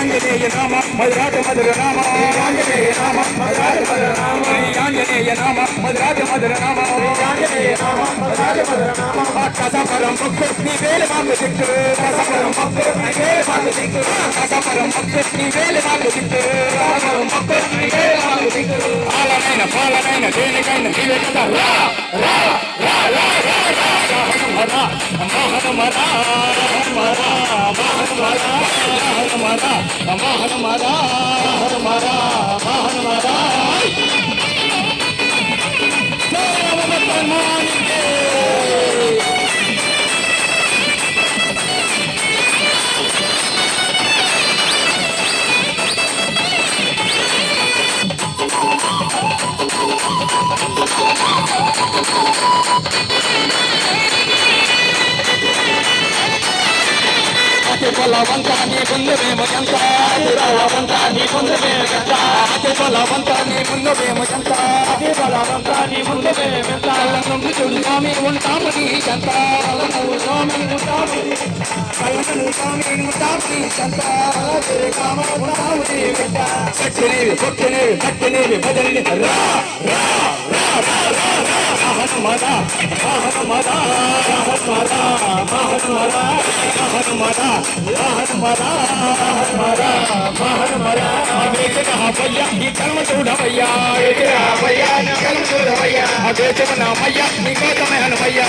మధురాజ మధుర నామ ఆంజనేయ నామ మధురాజ మధుర నామ ఆంజనేయ నామ మధురాజ మధుర నామ ఆంజనేయ నామ మధురాజ మధుర నామ కసపరం భక్తు నీ వేల మాకు దిక్కు కసపరం భక్తు నీ వేల మాకు దిక్కు కసపరం భక్తు నీ వేల మాకు దిక్కు కసపరం భక్తు నీ వేల మాకు దిక్కు ఆలనైన పాలనైన దేనికైన నీవే కదా రా రా రా రా రా రా రా రా రా రా రా రా హనుమరా హనుమరా హనుమరా హనుమరా బలవంత నీ ముందు మేము ఎంత అతి బలవంత నీ ముందు మేము ఎంత అతి బలవంత నీ ముందు మేము ఎంత అతి బలవంత నీ ముందు మేము ఎంత. కళ్ళను మేము ఉంటాము నీ ఎంత భజనిని రా రా రా హనుమద హనుమద హనుమద హనుమద హనుమద హనుమద హనుమద హనుమద అవేచన హయ్యా ఈ కర్మ చూడవయ్యా అయ్యా కర్మ చూడవయ్యా అవేచన నీ కోసమే హనుమయ్యా